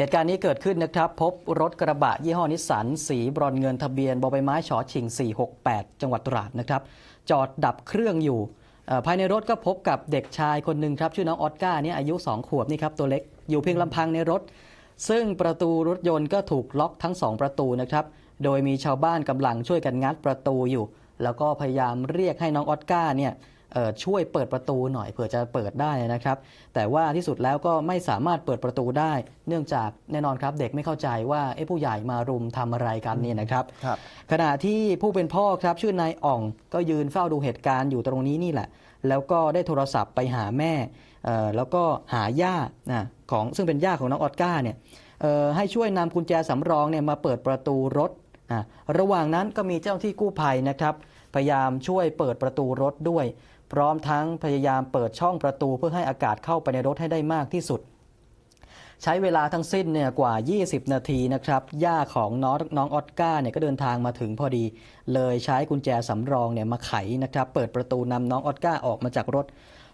เหตุการณ์นี้เกิดขึ้นนะครับ พบรถกระบะยี่ห้อนิสสันสีบรอนเงินทะเบียนบอใบไม้ฉอชิง 468 จังหวัดตราดนะครับ จอดดับเครื่องอยู่ภายในรถก็พบกับเด็กชายคนหนึ่งครับ ชื่อน้องออสการ์นี่อายุ 2 ขวบนี่ครับตัวเล็กอยู่เพียงลำพังในรถ ซึ่งประตูรถยนต์ก็ถูกล็อกทั้ง 2 ประตูนะครับ โดยมีชาวบ้านกำลังช่วยกันงัดประตูอยู่ แล้วก็พยายามเรียกให้น้องออสการ์เนี่ย ช่วยเปิดประตูหน่อยเผื่อจะเปิดได้นะครับ แต่ว่าที่สุดแล้วก็ไม่สามารถเปิดประตูได้ เนื่องจากแน่นอนครับ เด็กไม่เข้าใจว่าเอ๊ะผู้ใหญ่มารุมทำอะไรกันเนี่ยนะครับครับขณะที่ผู้เป็นพ่อครับชื่อนายอ่องก็ยืนเฝ้าดูเหตุการณ์อยู่ตรงนี้นี่แหละ แล้วก็ได้โทรศัพท์ไปหาแม่เอ่อแล้วก็หาย่านะของซึ่งเป็นย่าของน้องออสการ์เนี่ยเอ่อให้ช่วยนำกุญแจสำรองเนี่ยมาเปิดประตูรถนะระหว่างนั้นก็มีเจ้าหน้าที่กู้ภัยนะครับ พยายามช่วยเปิดประตูรถด้วย พร้อมทั้งพยายามเปิดช่องประตูเพื่อให้อากาศเข้าไปในรถให้ได้มากที่สุด ใช้เวลาทั้งสิ้นเนี่ยกว่า 20 นาทีนะครับย่าของน้องน้องออสการ์เนี่ยก็เดินทางมาถึงพอดี เลยใช้กุญแจสำรองเนี่ยมาไขนะครับ เปิดประตูนำน้องออสการ์ออกมาจากรถ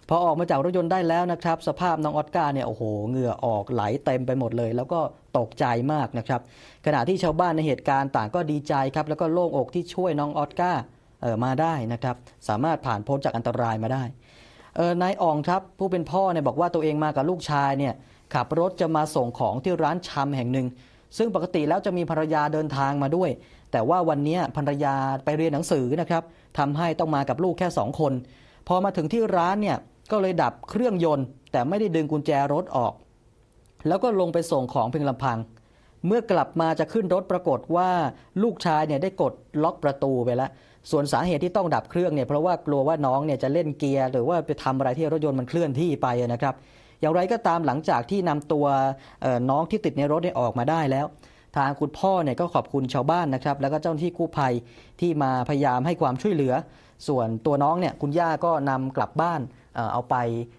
พอออกมาจากรถยนต์ได้แล้วนะครับ สภาพน้องออสการ์เนี่ยโอ้โหเหงื่อออกไหลเต็มไปหมดเลย แล้วก็ตกใจมากนะครับ ขณะที่ชาวบ้านในเหตุการณ์ต่างก็ดีใจครับ แล้วก็โล่งอกที่ช่วยน้องออสการ์ มาได้นะครับ สามารถผ่านพ้นจากอันตรายมาได้ออนายอ่องครับผู้เป็นพ่อเนี่ยบอกว่าตัวเองมากับลูกชายเนี่ยขับรถจะมาส่งของที่ร้านชำแห่งหนึ่ง ซึ่งปกติแล้วจะมีภรรยาเดินทางมาด้วย แต่ว่าวันนี้ภรรยาไปเรียนหนังสือนะครับทำให้ต้องมากับลูกแค่สองคน พอมาถึงที่ร้านเนี่ยก็เลยดับเครื่องยนต์ แต่ไม่ได้ดึงกุญแจรถออก แล้วก็ลงไปส่งของเพียงลำพัง เมื่อกลับมาจะขึ้นรถปรากฏว่าลูกชายเนี่ยได้กดล็อกประตูไปแล้ว ส่วนสาเหตุที่ต้องดับเครื่องเนี่ยเพราะว่ากลัวว่าน้องเนี่ยจะเล่นเกียร์หรือว่าไปทำอะไรที่รถยนต์มันเคลื่อนที่ไปนะครับ อย่างไรก็ตามหลังจากที่นำตัวน้องที่ติดในรถเนี่ยออกมาได้แล้ว ทางคุณพ่อเนี่ยก็ขอบคุณชาวบ้านนะครับ แล้วก็เจ้าหน้าที่กู้ภัยที่มาพยายามให้ความช่วยเหลือ ส่วนตัวน้องเนี่ยคุณย่าก็นำกลับบ้านเอาไป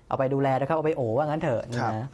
เอาไปดูแลนะครับเอาไปโอว่างั้นเถอะครับนะ